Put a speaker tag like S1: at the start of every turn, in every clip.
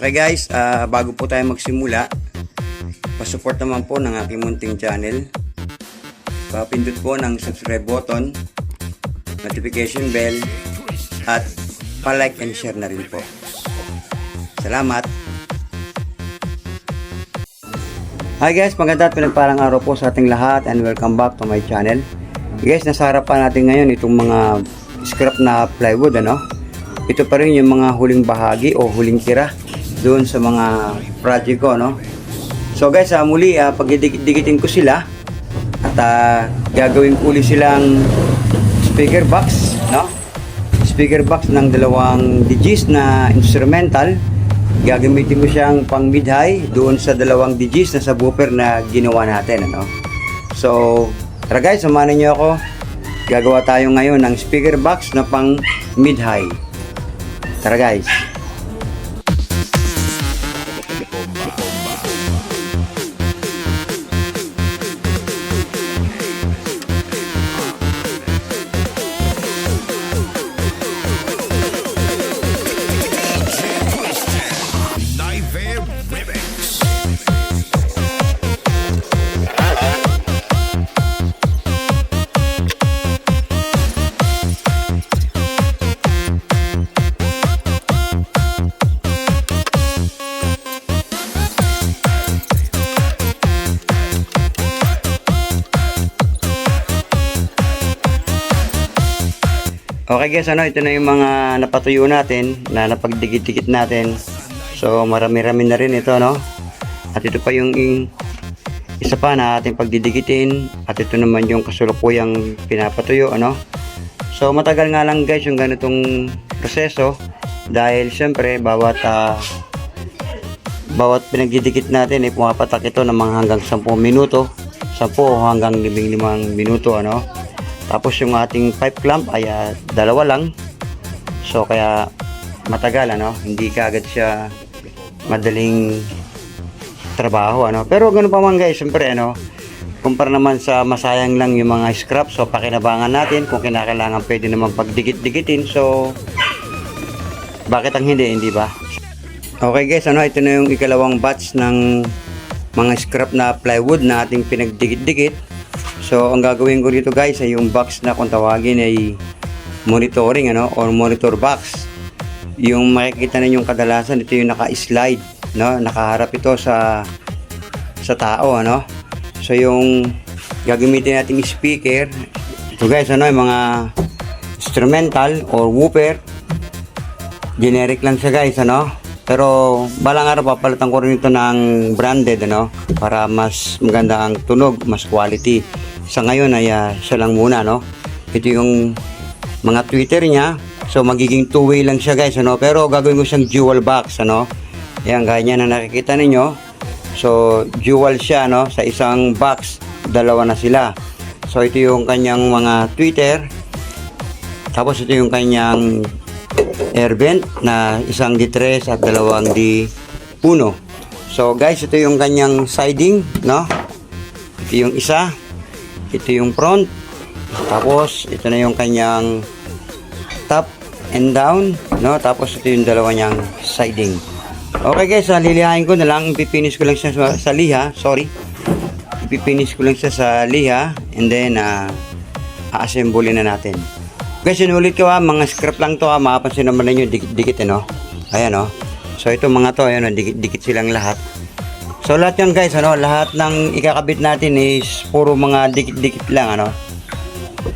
S1: Okay guys, ah, bago po tayo magsimula, pasupport naman po ng aking munting channel. Papindot po ng subscribe button, notification bell, at pa-like and share na rin po. Salamat! Hi guys, maganda at pinagparang araw po sa ating lahat and welcome back to my channel. Guys, nasa harapan natin ngayon itong mga scrap na plywood ano. Ito pa rin yung mga huling bahagi o huling tira doon sa mga project ko no. So guys, ah, muli uh, pagdidikitin ko sila at ah, gagawin ko ulit silang speaker box no. Speaker box ng dalawang digits na instrumental gagamitin ko siyang pang mid-high doon sa dalawang digits na subwoofer na ginawa natin ano. So, tara guys, samahan niyo ako. Gagawa tayo ngayon ng speaker box na pang mid-high. Tara guys. Okay guys, ano, ito na yung mga napatuyo natin, na napagdikit-dikit natin. So, marami-rami na rin ito, no? At ito pa yung isa pa na ating pagdidikitin. At ito naman yung kasulukuyang pinapatuyo, ano? So, matagal nga lang guys yung ganitong proseso. Dahil syempre, bawat ah, bawat pinagdidikit natin ay pumapatak ito ng mga hanggang 10 minuto. 10 hanggang 15 minuto, ano? Tapos yung ating pipe clamp ay ah, dalawa lang. So kaya matagal ano, hindi kaagad siya madaling trabaho ano. Pero ganoon pa man guys, siyempre ano, kumpara naman sa masayang lang yung mga scrap, so pakinabangan natin kung kinakailangan pwede naman pagdikit-dikitin. So bakit ang hindi, hindi ba? Okay guys, ano, ito na yung ikalawang batch ng mga scrap na plywood na ating pinagdikit-dikit. So, ang gagawin ko dito guys ay yung box na kung tawagin ay monitoring ano or monitor box. Yung makikita ninyong kadalasan ito yung naka-slide, no? Nakaharap ito sa sa tao ano. So, yung gagamitin nating speaker, ito guys ano, yung mga instrumental or woofer. Generic lang siya guys ano. Pero balang araw papalitan ko rin ito ng branded ano para mas maganda ang tunog, mas quality. Sa ngayon ay ah, siya lang muna no. Ito yung mga Twitter niya. So magiging two-way lang siya guys ano. Pero gagawin ko siyang dual box ano. Ayan gaya na nakikita ninyo. So dual siya no sa isang box. Dalawa na sila. So ito yung kanyang mga Twitter. Tapos ito yung kanyang air vent na isang D3 at dalawang D1. So guys, ito yung kanyang siding, no? Ito yung isa. Ito yung front. Tapos ito na yung kanyang top and down, no? Tapos ito yung dalawa niyang siding. Okay guys, uh, lilihain ko na lang. Ipipinish ko lang siya sa, sa liha. Sorry. Ipipinish ko lang siya sa liha. And then, uh, a-assemble na natin. Guys, sinulit ko ha, mga scrap lang to ha, makapansin naman ninyo, dikit, dikit ano. Ayan oh. So ito mga to, ayan oh, dikit, dikit silang lahat. So lahat yan guys, ano, lahat ng ikakabit natin is puro mga dikit-dikit lang ano.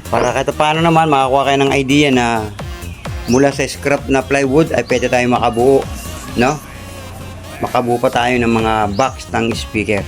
S1: Para kahit paano naman makakuha kayo ng idea na mula sa scrap na plywood ay pwede tayo makabuo, no? Makabuo pa tayo ng mga box ng speaker.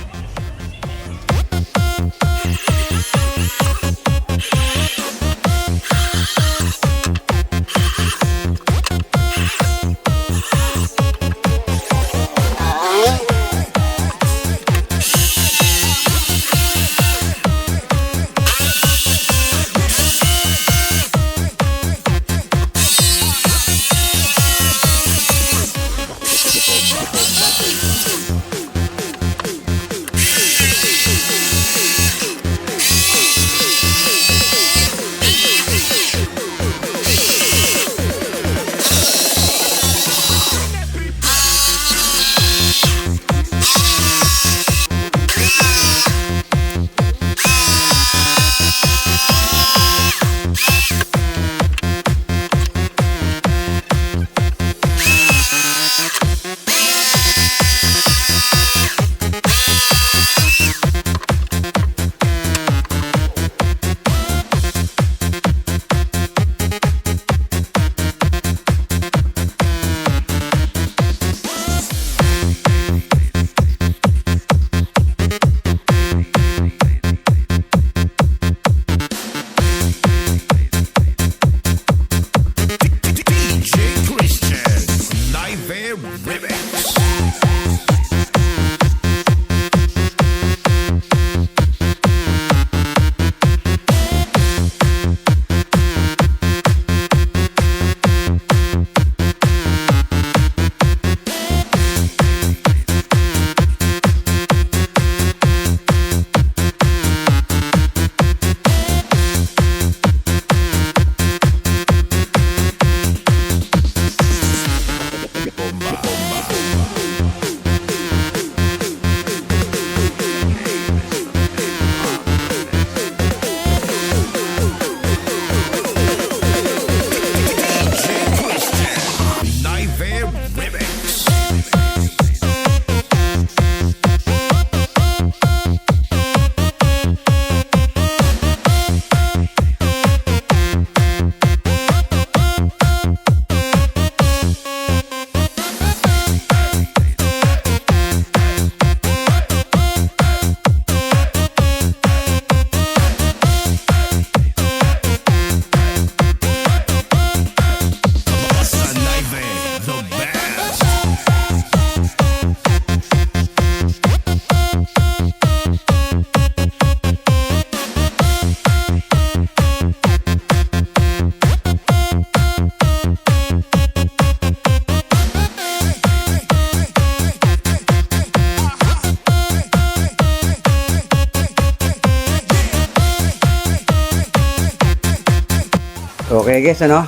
S1: Okay guys, ano?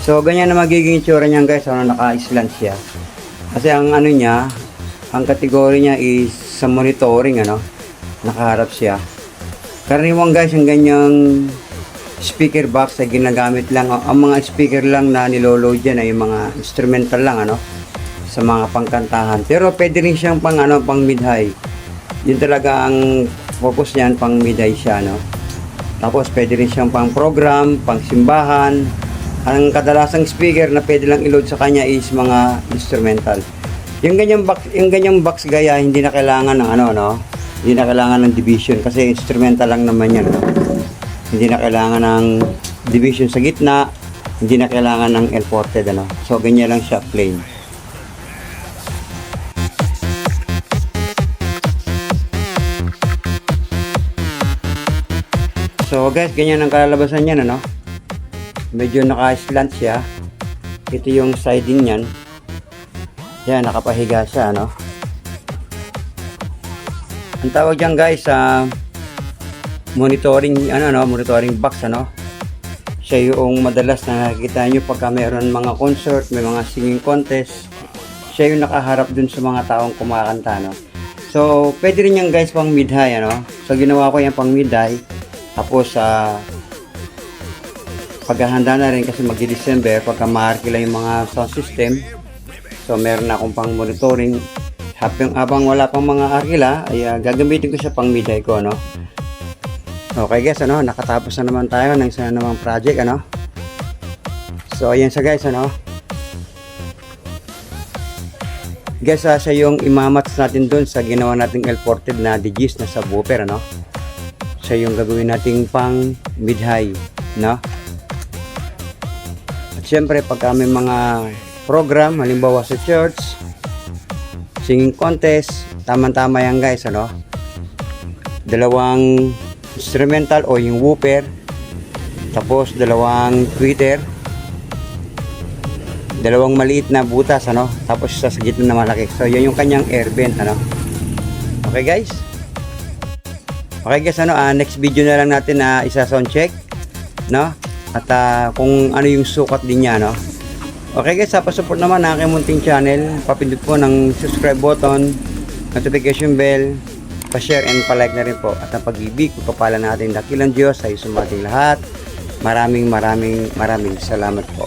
S1: So, ganyan na magiging itsura niyan guys, ano, naka-slant siya. Kasi ang ano niya, ang kategory niya is sa monitoring, ano, nakaharap siya. Karaniwang guys, ang ganyang speaker box ay ginagamit lang, ang mga speaker lang na niloload dyan ay mga instrumental lang, ano, sa mga pangkantahan. Pero pwede rin siyang pang, ano, pang mid-high. Yun talaga ang focus niyan, pang mid-high siya, no. Tapos pwede rin siyang pang program, pang simbahan. Ang kadalasang speaker na pwede lang i-load sa kanya is mga instrumental. Yung ganyang box, yung ganyang box gaya hindi na kailangan ng ano no. Hindi na kailangan ng division kasi instrumental lang naman yan no. Hindi na kailangan ng division sa gitna, hindi na kailangan ng L-ported ano. So ganyan lang siya plain. So guys, ganyan ang kalalabasan niyan ano. Medyo naka-slant siya. Ito yung siding niyan. Yan, nakapahiga siya ano. Ang tawag diyan guys sa monitoring ano no, monitoring box ano. Siya yung madalas na nakikita nyo pagka mayroon mga concert, may mga singing contest. Siya yung nakaharap dun sa mga taong kumakanta no. So, pwede rin yan guys pang mid-high ano. So, ginawa ko yan pang mid-high. Tapos sa paghahanda na rin kasi magdi-December pagka maarkila yung mga sound system. So meron na akong pang monitoring. Habang, habang wala pang mga arkila ay ah, gagamitin ko siya pang midday ko no. Okay guys ano, nakatapos na naman tayo ng isa na namang project ano. So ayan siya guys ano. Guys, ah, siya yung imamats natin doon sa ginawa nating L-ported na digis na subwoofer ano siya yung gagawin nating pang mid-high, no? At syempre, pagka may mga program, halimbawa sa church, singing contest, tama-tama yan guys, ano? Dalawang instrumental o yung woofer, tapos dalawang tweeter, dalawang maliit na butas, ano? Tapos sa gitna na malaki. So, yan yung kanyang air vent, ano? Okay guys? Okay guys, ano, ah, next video na lang natin na isa sound check, no? At ah, kung ano yung sukat din niya, no? Okay guys, sa support naman ng aking munting channel, papindot po ng subscribe button, notification bell, pa-share and pa-like na rin po. At ang pag-ibig, pagpapala natin dakilang Diyos sa sumating lahat. Maraming maraming maraming salamat po.